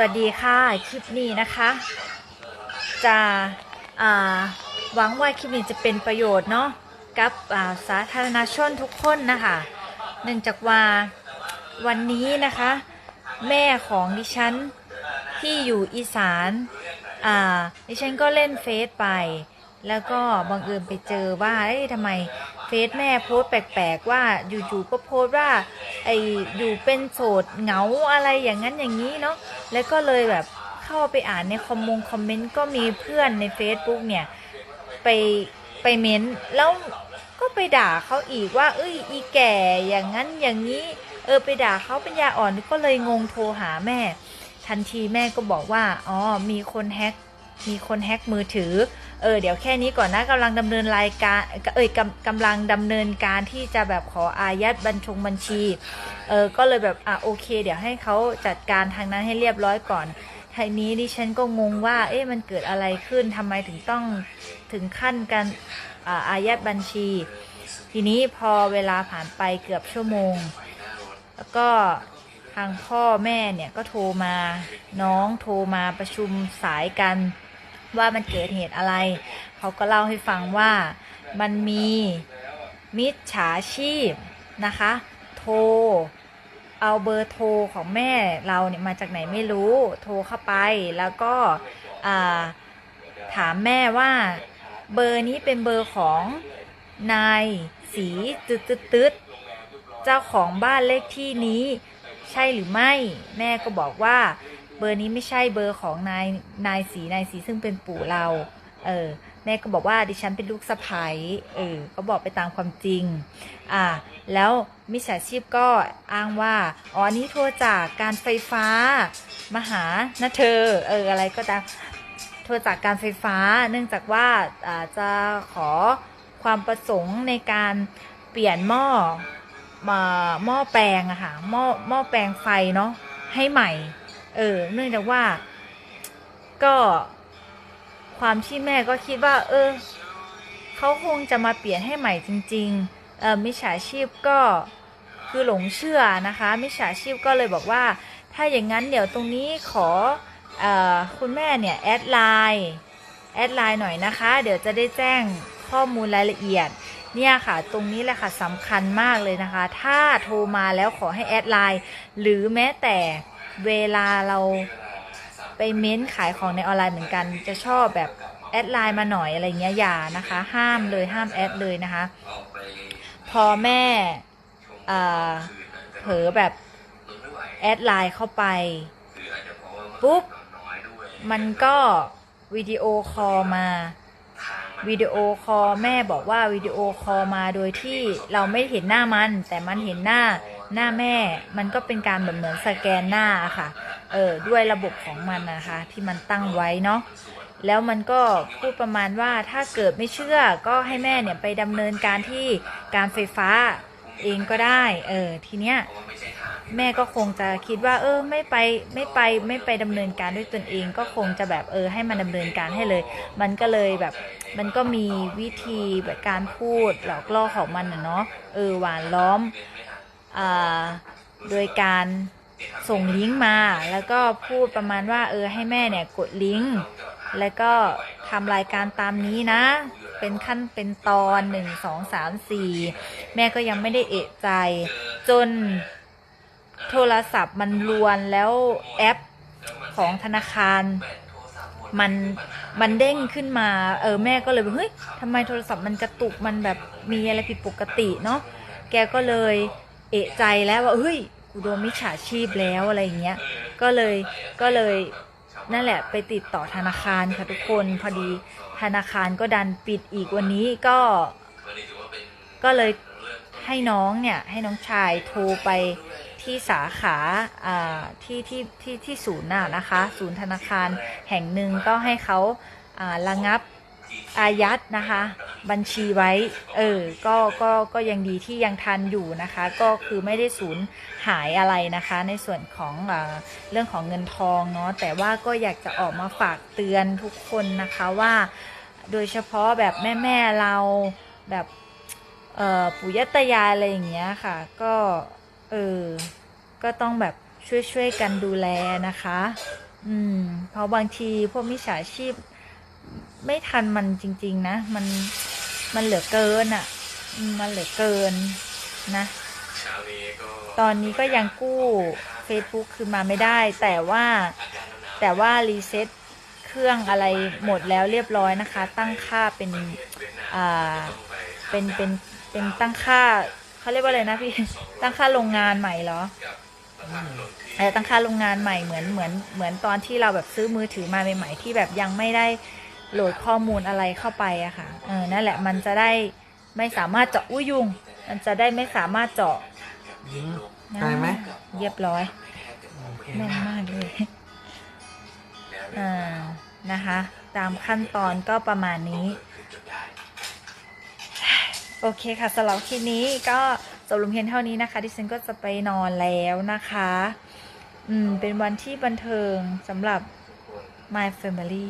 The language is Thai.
วัสดีค่ะ คลิปนี้นะคะ จะหวังว่าคลิปนี้จะเป็นประโยชน์เนาะกับาสาธารณชนทุกคนนะคะเนื่องจากว่าวันนี้นะคะ แม่ของดิฉันที่อยู่อีสานาดิฉันก็เล่นเฟซไป แล้วก็บังเอิญไปเจอว่าเอ้ยทำไม เฟซแม่โพสแปลกๆว่าอยู่ๆก็โพสว่าไออยู่เป็นโสดเหงาอะไรอย่างนั้นอย่างนี้เนาะแล้วก็เลยแบบเข้าไปอ่านในคอมมงคอมเมนต์ก็มีเพื่อนใน Facebook เนี่ยไปไปเม้นแล้วก็ไปด่าเขาอีกว่า เอ้ยอีแก่อย่างนั้นอย่างนี้ เออไปด่าเขาเป็นยาอ่อนก็เลยงงโทรหาแม่ ทันทีแม่ก็บอกว่าอ๋อมีคนแฮกมีคนแฮกมือถือ เออเดี๋ยวแค่นี้ก่อนนะกำลังดำเนินรายการเอ้ยกำกำลังดำเนินการที่จะแบบขออายัดบัญชงบัญชี เออก็เลยแบบอะโอเค เดี๋ยวให้เขาจัดการทางนั้นให้เรียบร้อยก่อนทีนี้ดิฉันก็งงว่า เอ๊ะมันเกิดอะไรขึ้นทำไมถึงต้องถึงขั้นการอ่าอายัดบัญชี ทีนี้พอเวลาผ่านไปเกือบชั่วโมง แล้วก็ทางพ่อแม่เนี่ยก็โทรมา น้องโทรมาประชุมสายกัน ว่ามันเกิดเหตุอะไร เขาก็เล่าให้ฟังว่ามันมีมิจฉาชีพนะคะ โทร เอาเบอร์โทรของแม่เราเนี่ยมาจากไหนไม่รู้โทรเข้าไปแล้วก็ถามแม่ว่าเบอร์นี้เป็นเบอร์ของนายสีตึดตึดตึดเจ้าของบ้านเลขที่นี้ ใช่หรือไม่ แม่ก็บอกว่า เบอร์นี้ไม่ใช่เบอร์ของนายนายสีนายสีซึ่งเป็นปู่เรา เออแม่ก็บอกว่าดิฉันเป็นลูกสะใภ้เออก็บอกไปตามความจริง อ่า แล้วมิจฉาชีพก็อ้างว่า อ๋อนี้โทรจากการไฟฟ้ามาหานะเธอ เออ อะไรก็ตาม โทรจากการไฟฟ้า เนื่องจากว่าอาจะขอความประสงค์ในการเปลี่ยนหม้อมาหม้อแปลงอะค่ะ หม้อหม้อแปลงไฟเนาะ ให้ใหม่ เออ เนื่องจากว่า ก็ความที่แม่ก็คิดว่า เออเขาคงจะมาเปลี่ยนให้ใหม่จริง ๆ เออมิจฉาชีพก็คือหลงเชื่อนะคะมิจฉาชีพก็เลยบอกว่า ถ้าอย่างนั้นเดี๋ยวตรงนี้ขอเออคุณแม่เนี่ยแอดไลน์แอดไลน์หน่อยนะคะ เดี๋ยวจะได้แจ้งข้อมูลรายละเอียดเนี่ยค่ะตรงนี้แหละค่ะสำคัญมากเลยนะคะ ถ้าโทรมาแล้วขอให้แอดไลน์หรือแม้แต่ เวลาเราไปเม้นขายของในออนไลน์เหมือนกัน จะชอบแบบแอดไลน์มาหน่อยอะไรเงี้ยอย่านะคะ ห้ามเลยห้ามแอดเลยนะคะ พอแม่เอ่อเผลอแบบแอดไลน์เข้าไป ปุ๊บ มันก็วิดีโอคอลมาวิดีโอคอลแม่บอกว่าวิดีโอคอลมาโดยที่เราไม่เห็นหน้ามัน แต่มันเห็นหน้า หน้าแม่มันก็เป็นการแบบเหมือนสแกนหน้าค่ะ เออด้วยระบบของมันนะคะ ที่มันตั้งไว้เนาะแล้วมันก็พูดประมาณว่าถ้าเกิดไม่เชื่อก็ให้แม่เนี่ยไปดำเนินการที่การไฟฟ้าเองก็ได้ เออ ทีเนี้ยแม่ก็คงจะคิดว่า เออ ไม่ไปไม่ไปไม่ไปดำเนินการด้วยตนเอง ก็คงจะแบบเออ ให้มันดำเนินการให้เลย มันก็เลยแบบ มันก็มีวิธีแบบการพูดหลอกล่อของมันนะเนาะเออหวานล้อม โดยการส่งลิงก์มา แล้วก็พูดประมาณว่าเออให้แม่เนี่ยกดลิงก์แล้วก็ทำรายการตามนี้นะ เป็นขั้นเป็นตอนหนึ่งสองสามสี่แม่ก็ยังไม่ได้เอะใจ จนโทรศัพท์มันรวนแล้วแอปของธนาคารมันมันเด้งขึ้นมา เออแม่ก็เลยเฮ้ยทำไมโทรศัพท์มันกระตุกมันแบบมีอะไรผิดปกติเนาะแกก็เลย เอะใจแล้วว่าเฮ้ยกูโดนมิจฉาชีพแล้วอะไรอย่างเงี้ยก็เลยก็เลยนั่นแหละไปติดต่อธนาคารค่ะทุกคนพอดีธนาคารก็ดันปิดอีกวันนี้ก็ ก็เลยให้น้องเนี่ยให้น้องชายโทรไปที่สาขาที่ที่ที่ที่ศูนย์น่ะนะคะ ศูนย์ธนาคารแห่งหนึ่งก็ให้เขาาระงับอายัดนะคะ บัญชีไว้ เออ ก็ ก็ ก็ยังดีที่ยังทันอยู่นะคะ ก็คือไม่ได้สูญหายอะไรนะคะ ในส่วนของอเรื่องของเงินทองเนาะ แต่ว่าก็อยากจะออกมาฝากเตือนทุกคนนะคะว่า โดยเฉพาะแบบแม่แม่ๆเราแบบเออปู่ย่าตายายอะไรอย่างเงี้ยค่ะ ก็ เออ ก็ต้องแบบช่วยช่วยๆกันดูแลนะคะ อืม เพราะบางทีพวกมิจฉาชีพไม่ทันมันจริง ๆ นะ มัน มันเหลือเกินอะ่ะ มันเหลือเกินนะ ตอนนี้ก็ยังกู้ Facebook คืนมาไม่ได้ แต่ว่าแต่ว่ารีเซ็ตเครื่องอะไรหมดแล้วเรียบร้อยนะคะ ตั้งค่าเป็นอ่าเป็นเป็นเป็นตั้งค่าเขาเรียกว่าอะไรนะพี่ ตั้งค่าโรงงานใหม่เหรอเออตั้งค่าโรงงานใหม่เหมือนเหมือนเหมือนตอนที่เราแบบซื้อมือถือมาใหม่ๆที่แบบยังไม่ได้ โหลดข้อมูลอะไรเข้าไปอะค่ะเออนั่นแหละมันจะได้ไม่สามารถเจาะอุ้ยยุง มันจะได้ไม่สามารถเจาะอืมได้ไหมเรียบร้อยโอเคแน่นมากเลยอ่านะคะ ตามขั้นตอนก็ประมาณนี้ โอเคค่ะสำหรับคลิปนี้ก็จบลงเพียงเท่านี้นะคะ ดิฉันก็จะไปนอนแล้วนะคะ อืม เป็นวันที่บันเทิงสำหรับ My Family